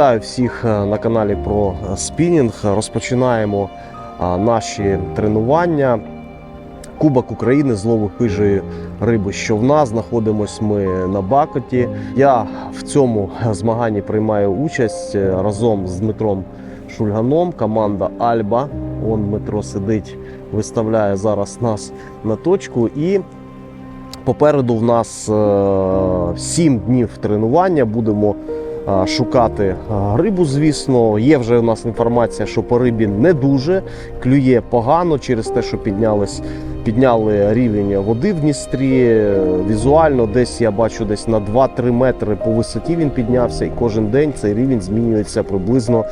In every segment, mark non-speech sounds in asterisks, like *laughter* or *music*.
Вітаю всіх е, на каналі про е, спінінг. Розпочинаємо наші тренування. Кубок України з лову хижої риби щовна. Знаходимось ми на Бакоті. Я в цьому змаганні приймаю участь е, разом з Дмитром Шульганом. Команда Альба. Он Дмитро сидить, виставляє зараз нас на точку. І попереду в нас 7 днів тренування. Будемо шукати рибу, звісно. Є вже у нас інформація, що по рибі не дуже клює погано через те, що піднялись, підняли рівень води в Дністрі. Візуально десь я бачу десь на 2-3 метри по висоті він піднявся, і кожен день цей рівень змінюється приблизно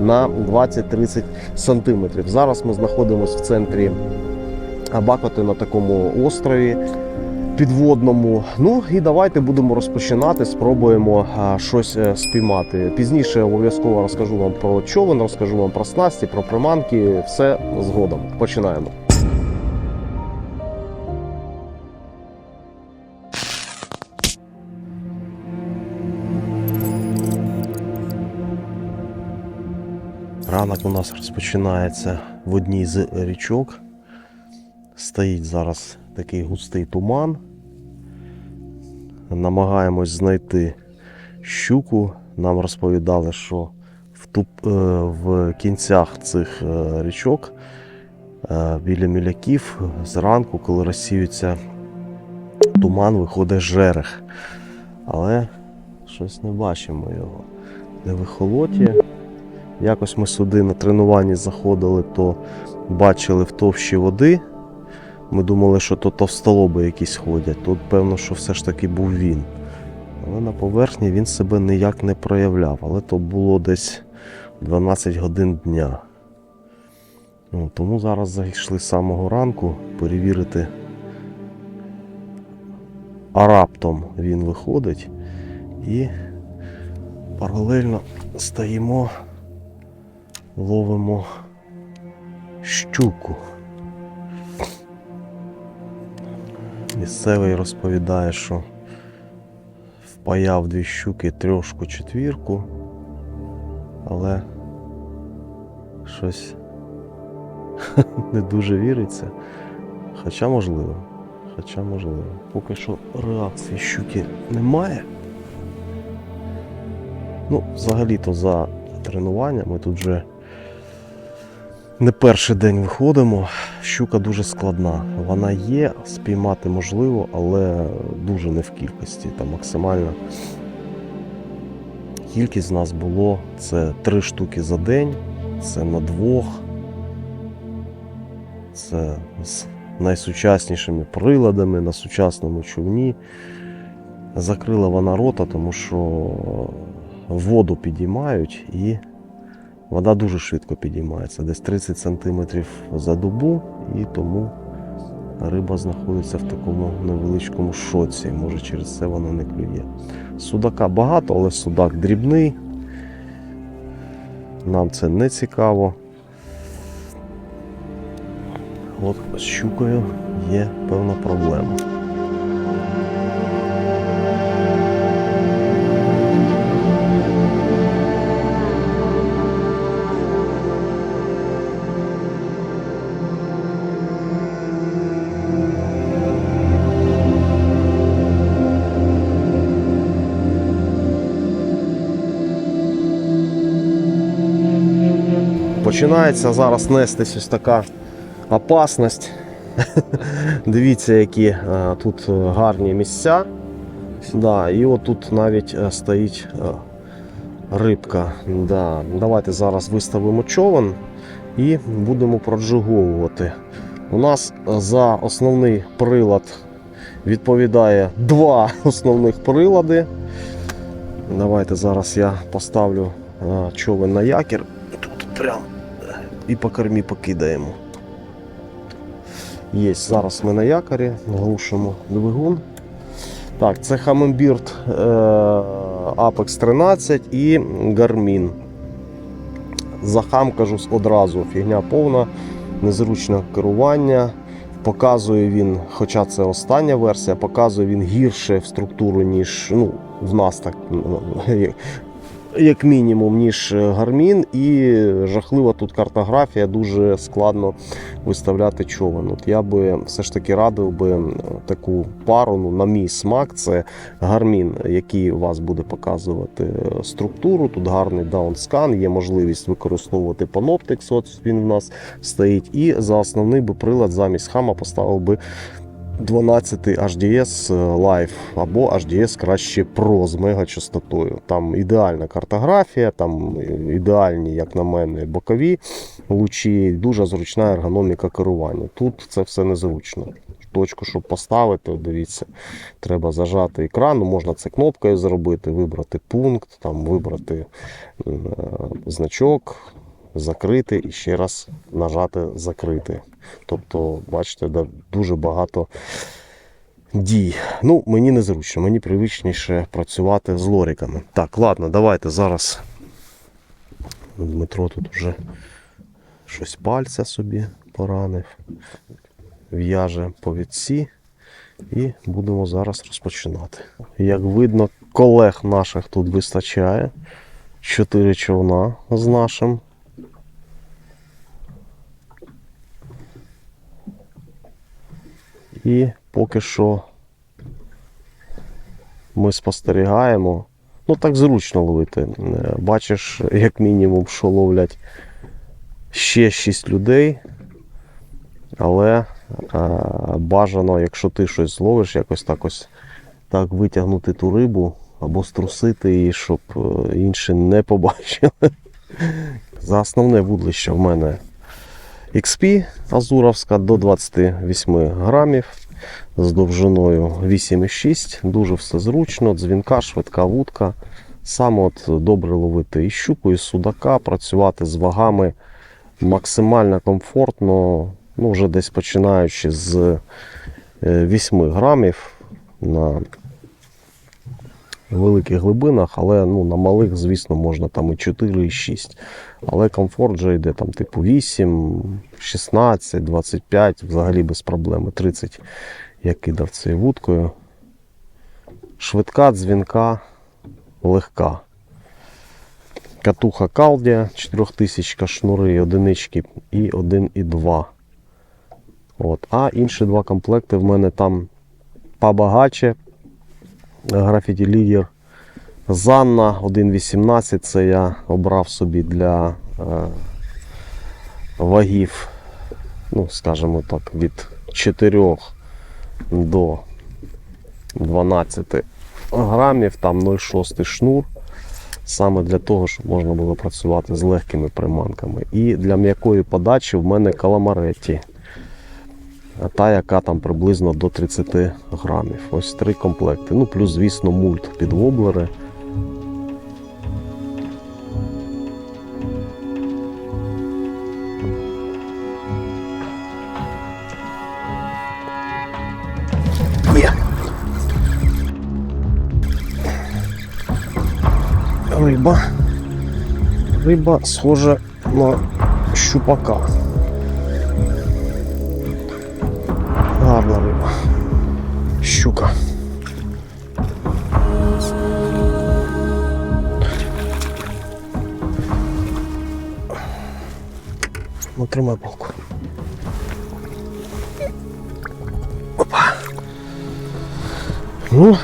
на 20-30 сантиметрів. Зараз ми знаходимося в центрі Бакоти на такому острові підводному. Ну і давайте будемо розпочинати. Спробуємо щось е, спіймати. Пізніше обов'язково розкажу вам про човен, розкажу вам про снасті, про приманки. Все згодом. Починаємо. Ранок у нас розпочинається в одній з річок. Стоїть зараз такий густий туман. Намагаємось знайти щуку. Нам розповідали, що в, туп, е, в кінцях цих е, річок е, біля міляків зранку, коли розсіюється туман, виходить жерех. Але щось не бачимо його. Не в ехолоті. Якось ми сюди на тренуванні заходили, то бачили в товщі води. Ми думали, що то товстолоби якісь ходять. Тут певно, що все ж таки був він. Але на поверхні він себе ніяк не проявляв. Але то було десь 12 годин дня. Ну, тому зараз зайшли з самого ранку перевірити. А раптом він виходить і паралельно стоїмо, ловимо щуку. Місцевий розповідає, що впаяв дві щуки трьошку четвірку, але щось *laughs* не дуже віриться. Хоча можливо. Хоча можливо. Поки що реакції щуки немає. Ну, взагалі-то за тренування ми тут вже не перший день виходимо. Щука дуже складна. Вона є, спіймати можливо, але дуже не в кількості. Там максимальна кількість нас було це три штуки за день, це на двох. Це з найсучаснішими приладами на сучасному човні. Закрила вона рота, тому що воду підіймають і Вода дуже швидко підіймається, десь 30 см за добу, і тому риба знаходиться в такому невеличкому шоці. Може через це вона не клює. Судака багато, але судак дрібний. Нам це не цікаво. От з щукою є певна проблема. Починається зараз нестись ось така опасність. *laughs* Дивіться, які е, тут е, гарні місця. Да, і от тут навіть е, стоїть рибка. Да. Давайте зараз виставимо човен і будемо проджиговувати. У нас за основний прилад відповідає два *laughs* основних прилади. Давайте зараз я поставлю човен на якір. Тут прям і по кормі покидаємо. Є, зараз ми на якорі, глушимо двигун. Так, це Humminbird е, Apex 13 і Garmin. За хам кажу одразу, фігня повна, незручне керування. Показує він, хоча це остання версія, показує він гірше в структуру, ніж ну, в нас так як мінімум, ніж гармін, і жахлива тут картографія, дуже складно виставляти човен. От я би все ж таки радив би таку пару, ну, на мій смак, це гармін, який у вас буде показувати е, структуру. Тут гарний даунскан, є можливість використовувати Panoptix, от він в нас стоїть. І за основний би прилад замість хама поставив би 12 HDS Live або HDS краще Pro з мегачастотою. Там ідеальна картографія, там ідеальні, як на мене, бокові лучі, дуже зручна ергономіка керування. Тут це все незручно. Точку, щоб поставити, дивіться, треба зажати екран. Ну, можна це кнопкою зробити, вибрати пункт, там, вибрати е, значок, закрити і ще раз нажати закрити. Тобто, бачите, да, дуже багато дій. Ну, мені незручно, мені привичніше працювати з лоріками. Так, ладно, давайте зараз. Дмитро тут вже щось пальця собі поранив, в'яже повідці. І будемо зараз розпочинати. Як видно, колег наших тут вистачає. Чотири човна з нашим. І поки що ми спостерігаємо. Ну так зручно ловити. Е, Бачиш, як мінімум, що ловлять ще 6 людей. Але е, бажано, якщо ти щось зловиш, якось так ось так витягнути ту рибу або струсити її, щоб е, інші не побачили. *laughs* За основне вудлище в мене XP Азуровська до 28 грамів з довжиною 8,6. Дуже все зручно, дзвінка, швидка вудка. Саме от добре ловити і щуку, і судака, працювати з вагами максимально комфортно, ну вже десь починаючи з 8 грамів на великих глибинах, але ну, на малих, звісно, можна там і 4, і 6. Але комфорт вже йде там типу 8, 16, 25, взагалі без проблеми. 30 я кидав цією вудкою. Швидка, дзвінка, легка. Катуха Калдія, 4000 шнури, одинички і 1,2. От. А інші два комплекти в мене там побагаче. Графіті лідер Занна 1.18. Це я обрав собі для е, вагів, ну, скажімо так, від 4 до 12 грамів, там 0,6 шнур. Саме для того, щоб можна було працювати з легкими приманками. І для м'якої подачі в мене каламареті. Та, яка там приблизно до 30 грамів. Ось три комплекти. Ну, плюс, звісно, мульт під воблери. Риба. Риба схожа на щупака. Щука. Ну, тримай палку. Опа. Ну,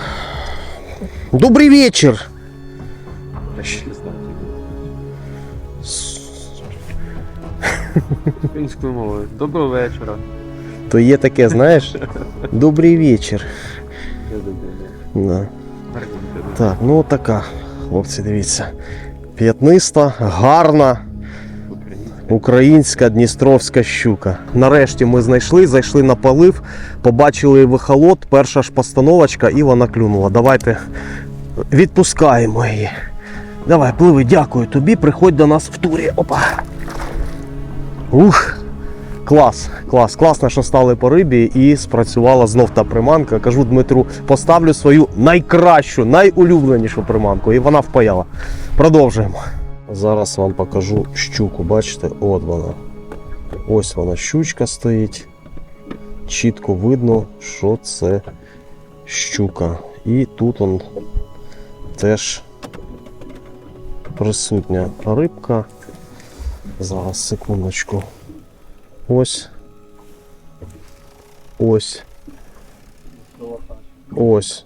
добрый вечер. *laughs* Українською мовою. Доброго вечора. То є таке, знаєш, *laughs* добрий вечір. Да. Так, ну така, хлопці, дивіться. П'ятниста, гарна українська дністровська щука. Нарешті ми знайшли, зайшли на полив, побачили вихолот, перша ж постановочка і вона клюнула. Давайте відпускаємо її. Давай, пливи, дякую тобі. Приходь до нас в турі. Опа. Ух. Клас, клас, класно, що стали по рибі і спрацювала знов та приманка. Кажу Дмитру, поставлю свою найкращу, найулюбленішу приманку. І вона впаяла. Продовжуємо. Зараз вам покажу щуку. Бачите, от вона. Ось вона щучка стоїть. Чітко видно, що це щука. І тут он теж присутня рибка. Зараз, секундочку. Ось. Ось. Ось.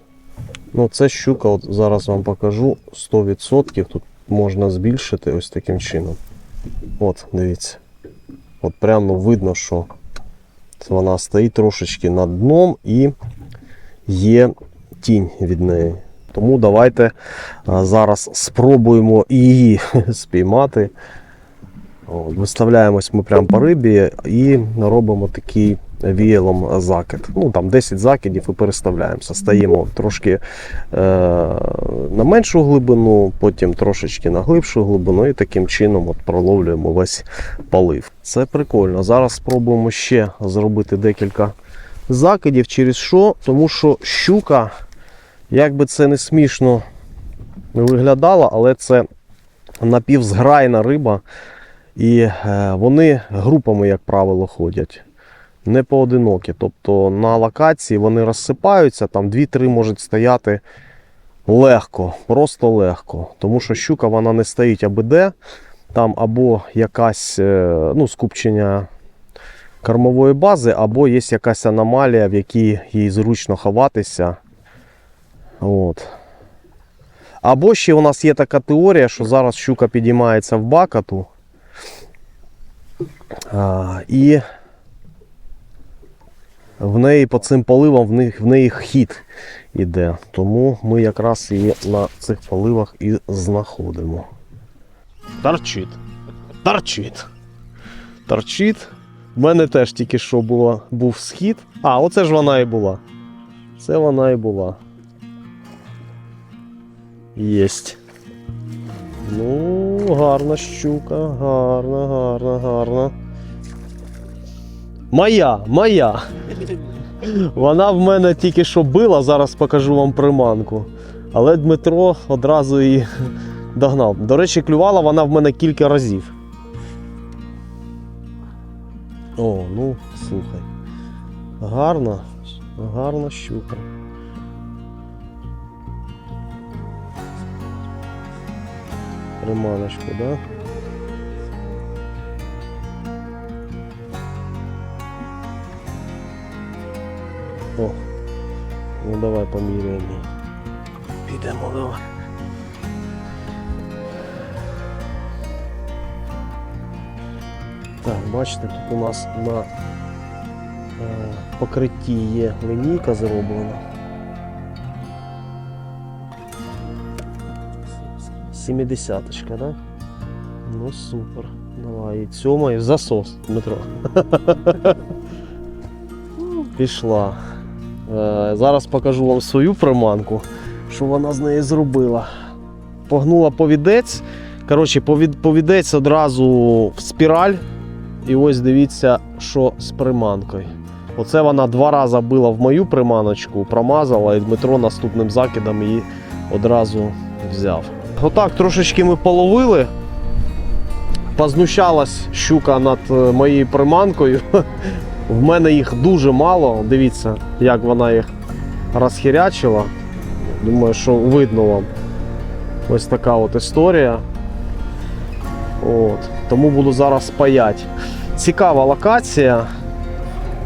Ну, це щука, от зараз вам покажу 100%. Тут можна збільшити ось таким чином. От, дивіться. От прямо видно, що вона стоїть трошечки над дном і є тінь від неї. Тому давайте зараз спробуємо її *laughs* спіймати. Виставляємось ми прямо по рибі і робимо такий віялом закид. Ну там 10 закидів і переставляємося. Стаємо трошки е, на меншу глибину, потім трошечки на глибшу глибину, і таким чином от проловлюємо весь полив. Це прикольно. Зараз спробуємо ще зробити декілька закидів. Через що? Тому що щука, як би це не смішно не виглядало, але це напівзграйна риба. І е, вони групами, як правило, ходять. Не поодинокі. Тобто на локації вони розсипаються, там 2-3 можуть стояти легко, просто легко. Тому що щука вона не стоїть аби де. Там або якась е, ну, скупчення кормової бази, або є якась аномалія, в якій їй зручно ховатися. От. Або ще у нас є така теорія, що зараз щука підіймається в бакату. А, і в неї по цим поливам в, них, в неї хід іде. Тому ми якраз її на цих поливах і знаходимо. Торчить. Торчить. Торчить. В мене теж тільки що було, був схід. А, оце ж вона і була. Це вона і була. Єсть. Ну, гарна щука, гарна, гарна, гарна. Моя, моя. Вона в мене тільки що била, зараз покажу вам приманку. Але Дмитро одразу її догнав. До речі, клювала вона в мене кілька разів. О, ну, слухай. Гарна, гарна щука. Приманочку, да? О, ну давай поміряємо. Підемо, давай. Так, бачите, тут у нас на е, покритті є лінійка зроблена. Сімідесяточка, да? Ну супер. Давай, і цьому і засос, Дмитро. *laughs* Пішла. Е, зараз покажу вам свою приманку, що вона з неї зробила. Погнула повідець. Коротше, повідець одразу в спіраль. І ось дивіться, що з приманкою. Оце вона два рази била в мою приманочку, промазала, і Дмитро наступним закидом її одразу взяв. Отак трошечки ми половили. Познущалась щука над е, моєю приманкою. *laughs* В мене їх дуже мало. Дивіться, як вона їх розхірячила. Думаю, що видно вам. Ось така от історія. От. Тому буду зараз паяти. Цікава локація.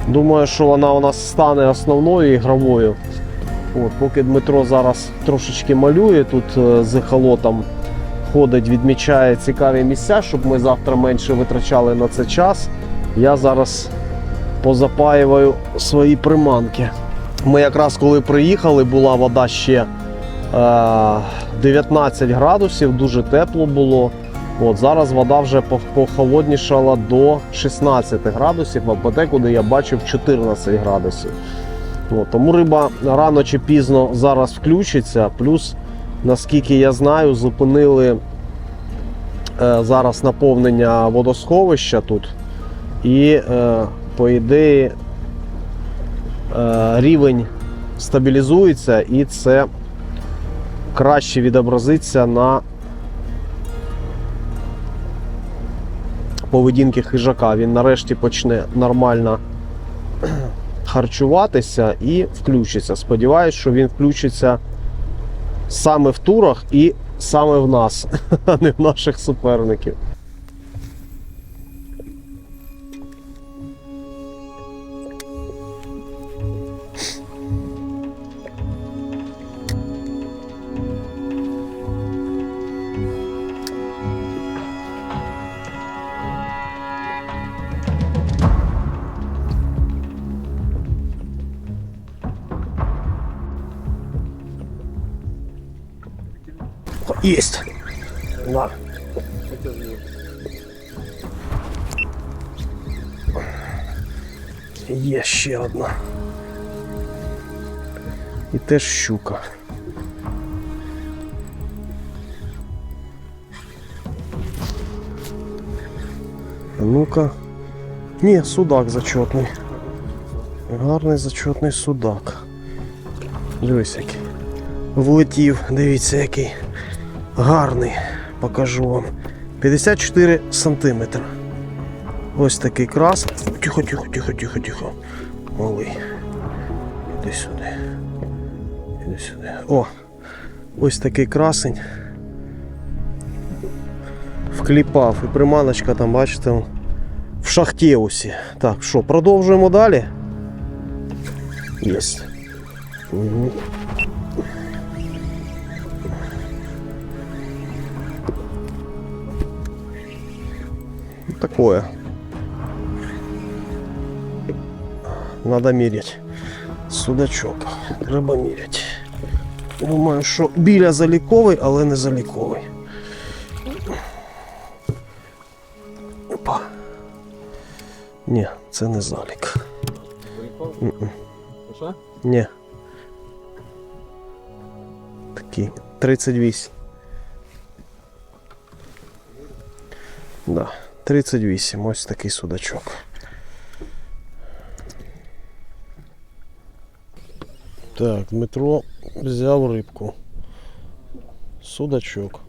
Думаю, що вона у нас стане основною ігровою. От, поки Дмитро зараз трошечки малює, тут е, з ехолотом ходить, відмічає цікаві місця, щоб ми завтра менше витрачали на це час. Я зараз позапаюваю свої приманки. Ми якраз коли приїхали, була вода ще е, 19 градусів, дуже тепло було. От Зараз вода вже пох- похолоднішала до 16 градусів, а подекуди я бачив 14 градусів. От, тому риба рано чи пізно зараз включиться. Плюс, наскільки я знаю, зупинили е, зараз наповнення водосховища тут. І, е, по ідеї, е, рівень стабілізується і це краще відобразиться на поведінки хижака. Він нарешті почне нормально харчуватися і включиться. Сподіваюсь, що він включиться саме в турах і саме в нас, *laughs* а не в наших суперників. Есть. На. Є ще одна. І теж щука. Ну-ка. Ні, судак зачетний. Гарний зачетний судак. Дивись який. Влетів, дивіться який. Гарний. Покажу вам. 54 сантиметра. Ось такий крас. Тихо, тихо, тихо, тихо, тихо. Малий. Іди сюди. Іди сюди. О! Ось такий красень. Вкліпав. І приманочка там, бачите, в шахтеусі. Так, що, продовжуємо далі? Єсть. Угу. Такое. Надо мерять. Судачок. Треба міряти. Думаю, що біля заліковий, але не заліковий. Опа. Ні, це не залік. М-м. Що? Ні. Такий. 38. Да. 38. Ось такий судачок. Так, Дмитро взяв рибку. Судачок.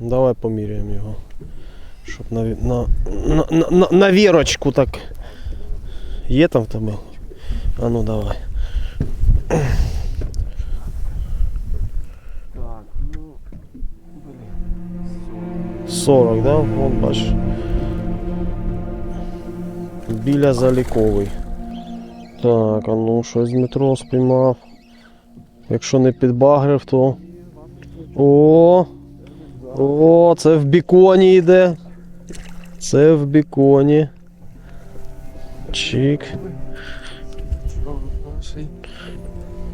Давай поміряємо його. Щоб на, на, на, на, на, вірочку так. Є там в тебе? А ну давай. Так, ну. 40, да? Вон бачиш. Біля заліковий. Так, а ну щось Дмитро спіймав. Якщо не підбагрив, то. О! О, це в біконі йде. Це в біконі. Чик.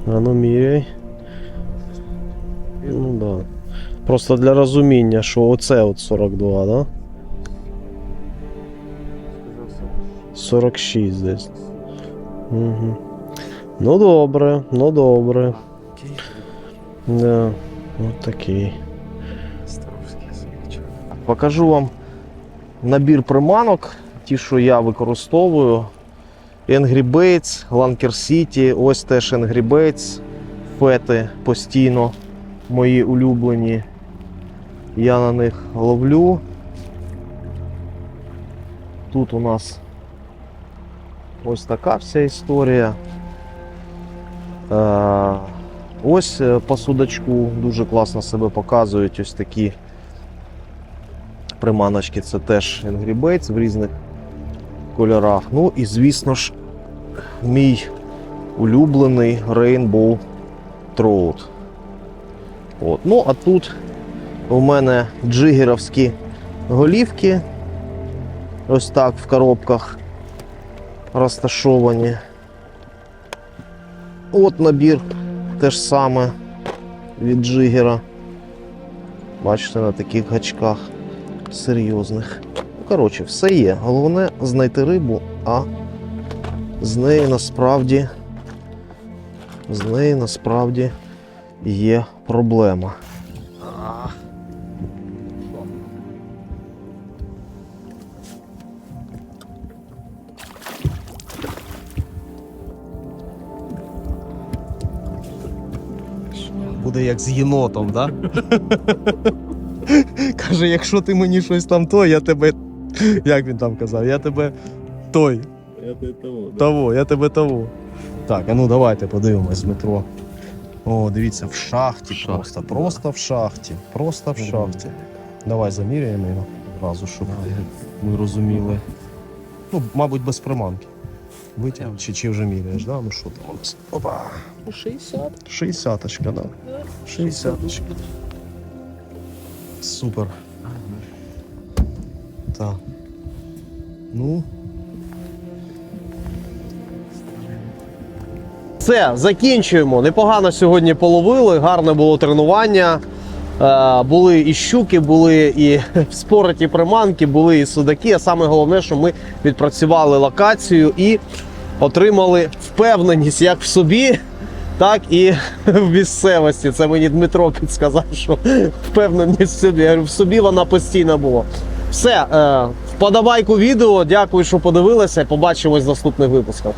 А ну міряй. Ну да. Просто для розуміння, що оце от 42, да? 46 десь. Угу. Ну добре, ну добре. Да, от такий. Покажу вам набір приманок, ті, що я використовую. Angry Baits, Lanker City, ось теж Angry Baits, фети постійно мої улюблені. Я на них ловлю. Тут у нас ось така вся історія. Е, ось е, по судачку дуже класно себе показують ось такі приманочки. Це теж Angry Baits в різних кольорах. Ну і звісно ж, мій улюблений Rainbow Trout. От. Ну, а тут у мене джигеровські голівки. Ось так в коробках розташовані. От набір теж саме від джигера. Бачите, на таких гачках серйозних. Ну, Коротше, все є. Головне знайти рибу, а з неї насправді з неї насправді є проблема. Буде як з єнотом, да? Каже, якщо ти мені щось там то, я тебе. Як він там казав? Я тебе той. Я тебе того. Того, я тебе того. Так, а ну давайте подивимось, Дмитро. О, дивіться, в шахті, В шахті, просто. да. Просто в шахті. Просто в шахті. Давай заміряємо його одразу, щоб ми розуміли. Ну, мабуть, без приманки. Витяг, чи, чи вже міряєш, да? Ну що там у нас? Опа. 60. Шістдесяточка, да. Шістдесяточка. Супер. Так. Ну. Все, закінчуємо. Непогано сьогодні половили, гарне було тренування. Е, були і щуки, були і *laughs* спороті приманки, були і судаки. А саме головне, що ми відпрацювали локацію і отримали впевненість як в собі, так і *laughs* в місцевості. Це мені Дмитро підсказав, що *laughs* впевненість в собі. Я говорю, в собі вона постійно була. Все, е, вподобайку відео. Дякую, що подивилися. Побачимось в наступних випусках.